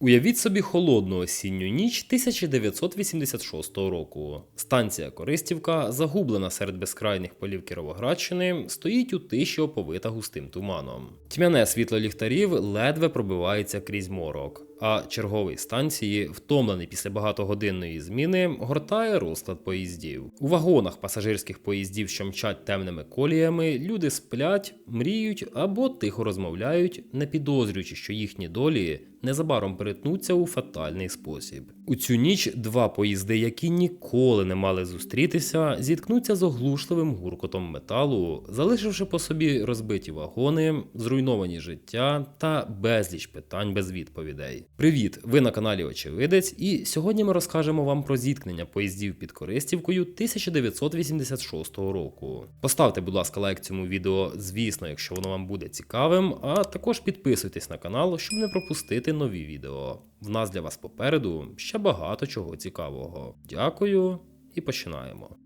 Уявіть собі холодну осінню ніч 1986 року. Станція Користівка, загублена серед безкрайних полів Кіровоградщини, стоїть у тиші оповита густим туманом. Тьмяне світло ліхтарів ледве пробивається крізь морок. А черговий станції, втомлений після багатогодинної зміни, гортає розклад поїздів. У вагонах пасажирських поїздів, що мчать темними коліями, люди сплять, мріють або тихо розмовляють, не підозрюючи, що їхні долі незабаром перетнуться у фатальний спосіб. У цю ніч два поїзди, які ніколи не мали зустрітися, зіткнуться з оглушливим гуркотом металу, залишивши по собі розбиті вагони, зруйновані життя та безліч питань без відповідей. Привіт! Ви на каналі Очевидець, і сьогодні ми розкажемо вам про зіткнення поїздів під Користівкою 1986 року. Поставте, будь ласка, лайк цьому відео, звісно, якщо воно вам буде цікавим, а також підписуйтесь на канал, щоб не пропустити нові відео. В нас для вас попереду ще багато чого цікавого. Дякую і починаємо.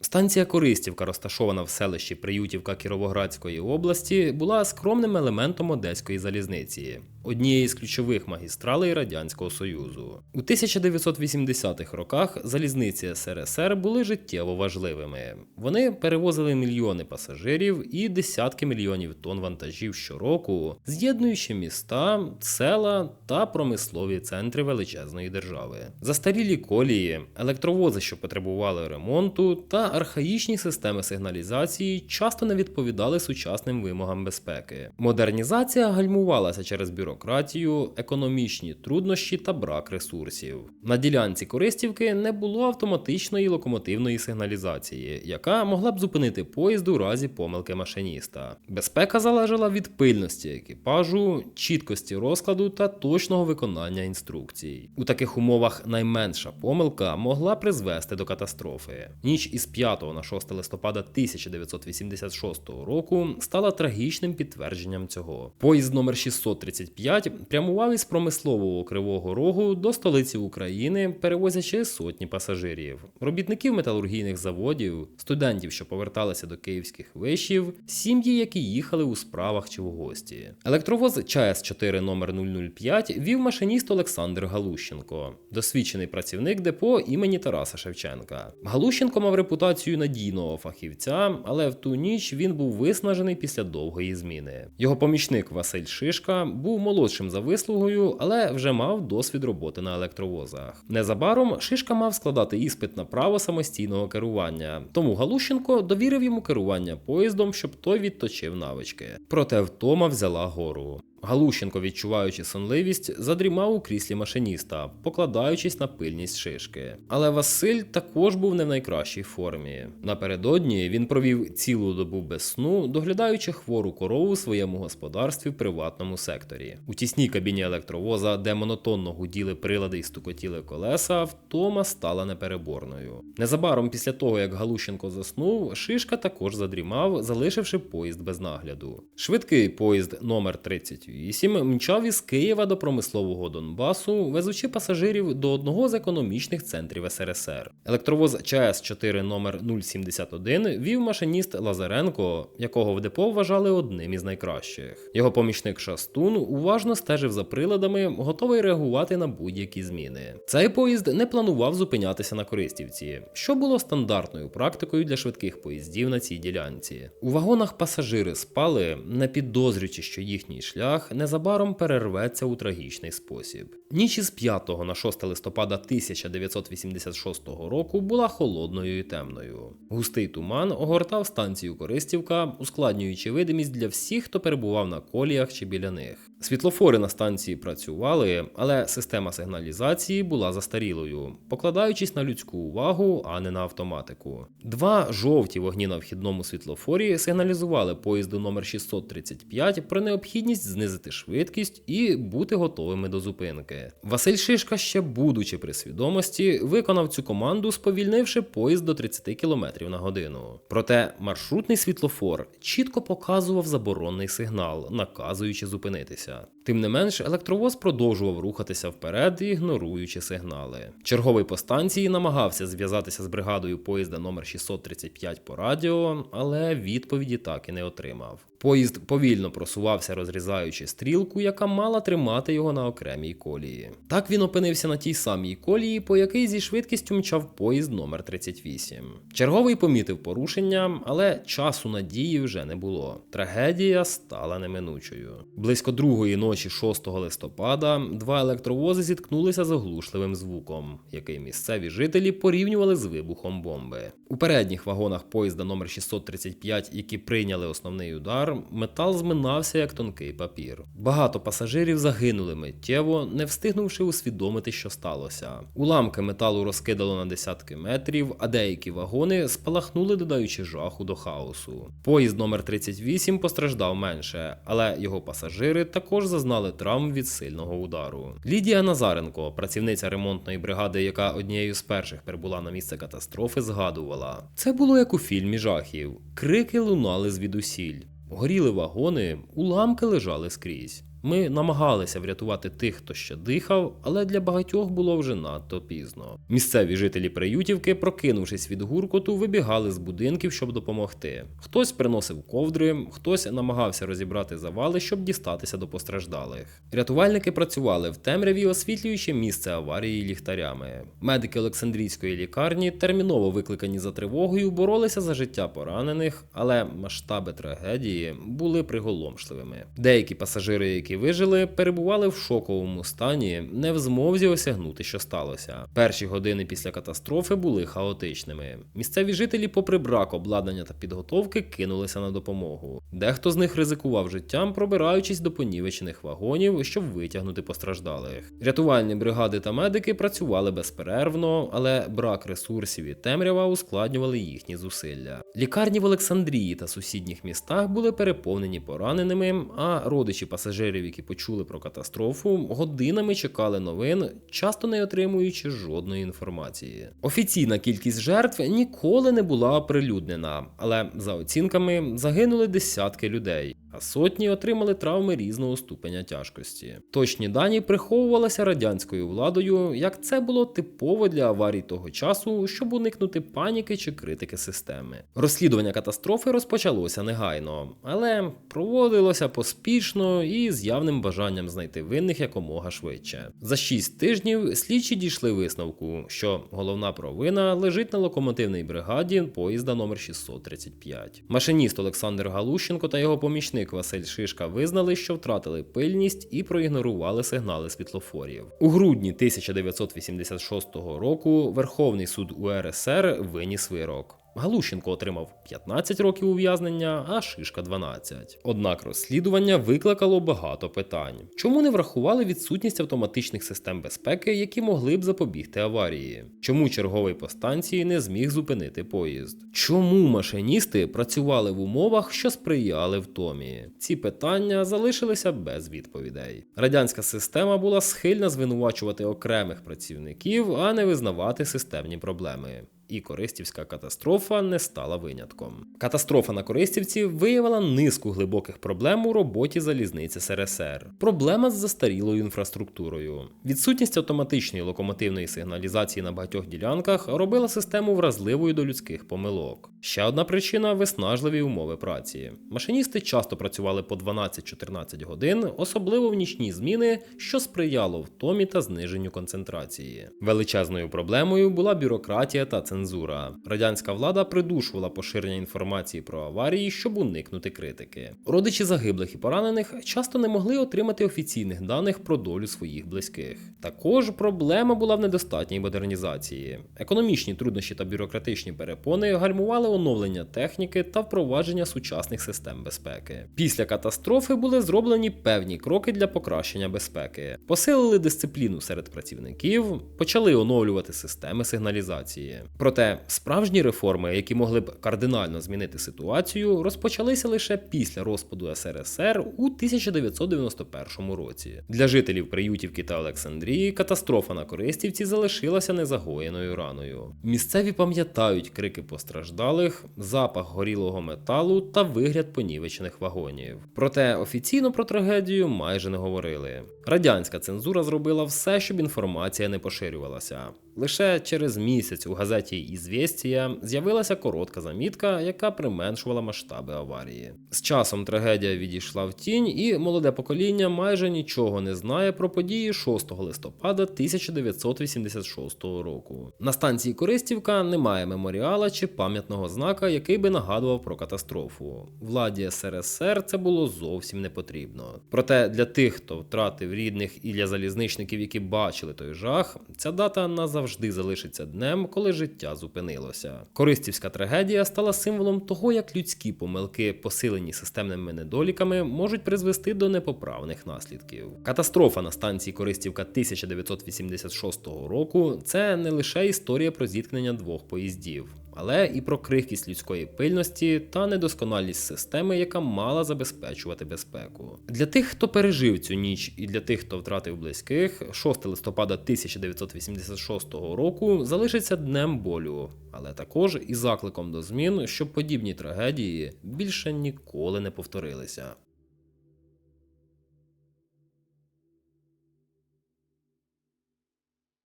Станція Користівка, розташована в селищі Приютівка Кіровоградської області, була скромним елементом одеської залізниці, однієї з ключових магістралей Радянського Союзу. У 1980-х роках залізниці СРСР були життєво важливими. Вони перевозили мільйони пасажирів і десятки мільйонів тонн вантажів щороку, з'єднуючи міста, села та промислові центри величезної держави. Застарілі колії, електровози, що потребували ремонту, та архаїчні системи сигналізації часто не відповідали сучасним вимогам безпеки. Модернізація гальмувалася через бюрократію, економічні труднощі та брак ресурсів. На ділянці Користівки не було автоматичної локомотивної сигналізації, яка могла б зупинити поїзд у разі помилки машиніста. Безпека залежала від пильності екіпажу, чіткості розкладу та точного виконання інструкцій. У таких умовах найменша помилка могла призвести до катастрофи. Ніч із 5 на 6 листопада 1986 року стала трагічним підтвердженням цього. Поїзд номер 635 прямував із промислового кривого рогу до столиці України, перевозячи сотні пасажирів, робітників металургійних заводів, студентів, що поверталися до київських вишів, сім'ї, які їхали у справах чи в гості. Електровоз ЧАЕС 4 номер 005 вів машиніст Олександр Галущенко, досвідчений працівник депо імені Тараса Шевченка. Галущенко мав репутацію надійного фахівця, але в ту ніч він був виснажений після довгої зміни. Його помічник Василь Шишка був молодшим за вислугою, але вже мав досвід роботи на електровозах. Незабаром Шишка мав складати іспит на право самостійного керування, тому Галущенко довірив йому керування поїздом, щоб той відточив навички. Проте втома взяла гору. Галущенко, відчуваючи сонливість, задрімав у кріслі машиніста, покладаючись на пильність шишки. Але Василь також був не в найкращій формі. Напередодні він провів цілу добу без сну, доглядаючи хвору корову у своєму господарстві в приватному секторі. У тісній кабіні електровоза, де монотонно гуділи прилади і стукотіли колеса, втома стала непереборною. Незабаром після того, як Галущенко заснув, шишка також задрімав, залишивши поїзд без нагляду. Швидкий поїзд номер 38 мчав із Києва до промислового Донбасу, везучи пасажирів до одного з економічних центрів СРСР. Електровоз ЧАЕС 4 номер 071 вів машиніст Лазаренко, якого в депо вважали одним із найкращих. Його помічник Шастун уважно стежив за приладами, готовий реагувати на будь-які зміни. Цей поїзд не планував зупинятися на Користівці, що було стандартною практикою для швидких поїздів на цій ділянці. У вагонах пасажири спали, не підозрюючи, що їхній шлях незабаром перерветься у трагічний спосіб. Ніч із 5 на 6 листопада 1986 року була холодною і темною. Густий туман огортав станцію Користівка, ускладнюючи видимість для всіх, хто перебував на коліях чи біля них. Світлофори на станції працювали, але система сигналізації була застарілою, покладаючись на людську увагу, а не на автоматику. Два жовті вогні на вхідному світлофорі сигналізували поїзду номер 635 про необхідність знизити швидкість і бути готовими до зупинки. Василь Шишка, ще будучи при свідомості, виконав цю команду, сповільнивши поїзд до 30 км на годину. Проте маршрутний світлофор чітко показував заборонний сигнал, наказуючи зупинитися. Вдалося. Тим не менш, електровоз продовжував рухатися вперед, ігноруючи сигнали. Черговий по станції намагався зв'язатися з бригадою поїзда номер 635 по радіо, але відповіді так і не отримав. Поїзд повільно просувався, розрізаючи стрілку, яка мала тримати його на окремій колії. Так він опинився на тій самій колії, по якій зі швидкістю мчав поїзд номер 38. Черговий помітив порушення, але часу надії вже не було. Трагедія стала неминучою. Близько другої ночі 6 листопада два електровози зіткнулися з оглушливим звуком, який місцеві жителі порівнювали з вибухом бомби. У передніх вагонах поїзда номер 635, які прийняли основний удар, метал зминався як тонкий папір. Багато пасажирів загинули миттєво, не встигнувши усвідомити, що сталося. Уламки металу розкидало на десятки метрів, а деякі вагони спалахнули, додаючи жаху до хаосу. Поїзд номер 38 постраждав менше, але його пасажири також зазнали травм від сильного удару. Лідія Назаренко, працівниця ремонтної бригади, яка однією з перших прибула на місце катастрофи, згадувала: це було як у фільмі жахів. Крики лунали звідусіль. Горіли вагони, уламки лежали скрізь. Ми намагалися врятувати тих, хто ще дихав, але для багатьох було вже надто пізно. Місцеві жителі Приютівки, прокинувшись від гуркоту, вибігали з будинків, щоб допомогти. Хтось приносив ковдри, хтось намагався розібрати завали, щоб дістатися до постраждалих. Рятувальники працювали в темряві, освітлюючи місце аварії ліхтарями. Медики Олександрійської лікарні, терміново викликані за тривогою, боролися за життя поранених, але масштаби трагедії були приголомшливими. Деякі пасажири, які вижили, перебували в шоковому стані, не в змозі осягнути, що сталося. Перші години після катастрофи були хаотичними. Місцеві жителі, попри брак обладнання та підготовки, кинулися на допомогу. Дехто з них ризикував життям, пробираючись до понівечених вагонів, щоб витягнути постраждалих. Рятувальні бригади та медики працювали безперервно, але брак ресурсів і темрява ускладнювали їхні зусилля. Лікарні в Олександрії та сусідніх містах були переповнені пораненими, а родичі пасажирів, які почули про катастрофу, годинами чекали новин, часто не отримуючи жодної інформації. Офіційна кількість жертв ніколи не була оприлюднена, але за оцінками загинули десятки людей. А сотні отримали травми різного ступеня тяжкості. Точні дані приховувалися радянською владою, як це було типово для аварій того часу, щоб уникнути паніки чи критики системи. Розслідування катастрофи розпочалося негайно, але проводилося поспішно і з явним бажанням знайти винних якомога швидше. За шість тижнів слідчі дійшли висновку, що головна провина лежить на локомотивній бригаді поїзда номер 635. Машиніст Олександр Галущенко та його помічник Василь Шишка визнали, що втратили пильність і проігнорували сигнали світлофорів. У грудні 1986 року Верховний суд УРСР виніс вирок. Галущенко отримав 15 років ув'язнення, а Шишка 12. Однак розслідування викликало багато питань. Чому не врахували відсутність автоматичних систем безпеки, які могли б запобігти аварії? Чому черговий по станції не зміг зупинити поїзд? Чому машиністи працювали в умовах, що сприяли втомі? Ці питання залишилися без відповідей. Радянська система була схильна звинувачувати окремих працівників, а не визнавати системні проблеми і Користівська катастрофа не стала винятком. Катастрофа на Користівці виявила низку глибоких проблем у роботі залізниці СРСР. Проблема з застарілою інфраструктурою. Відсутність автоматичної локомотивної сигналізації на багатьох ділянках робила систему вразливою до людських помилок. Ще одна причина виснажливі умови праці. Машиністи часто працювали по 12-14 годин, особливо в нічні зміни, що сприяло втомі та зниженню концентрації. Величезною проблемою була бюрократія та цензура. Радянська влада придушувала поширення інформації про аварії, щоб уникнути критики. Родичі загиблих і поранених часто не могли отримати офіційних даних про долю своїх близьких. Також проблема була в недостатній модернізації. Економічні труднощі та бюрократичні перепони гальмували оновлення техніки та впровадження сучасних систем безпеки. Після катастрофи були зроблені певні кроки для покращення безпеки, посилили дисципліну серед працівників, почали оновлювати системи сигналізації. Проте справжні реформи, які могли б кардинально змінити ситуацію, розпочалися лише після розпаду СРСР у 1991 році. Для жителів Приютівки та Олександрії катастрофа на Користівці залишилася незагоєною раною. Місцеві пам'ятають крики постраждалих, запах горілого металу та вигляд понівечених вагонів. Проте офіційно про трагедію майже не говорили. Радянська цензура зробила все, щоб інформація не поширювалася. Лише через місяць у газеті «Ізвєстія» з'явилася коротка замітка, яка применшувала масштаби аварії. З часом трагедія відійшла в тінь, і молоде покоління майже нічого не знає про події 6 листопада 1986 року. На станції Користівка немає меморіала чи пам'ятного знака, який би нагадував про катастрофу. Владі СРСР це було зовсім не потрібно. Проте для тих, хто втратив рідних і для залізничників, які бачили той жах, ця дата назавжди залишиться днем, коли життя зупинилося. Користівська трагедія стала символом того, як людські помилки, посилені системними недоліками, можуть призвести до непоправних наслідків. Катастрофа на станції Користівка 1986 року це не лише історія про зіткнення двох поїздів. Але і про крихкість людської пильності та недосконалість системи, яка мала забезпечувати безпеку. Для тих, хто пережив цю ніч, і для тих, хто втратив близьких, 6 листопада 1986 року залишиться днем болю, але також і закликом до змін, щоб подібні трагедії більше ніколи не повторилися.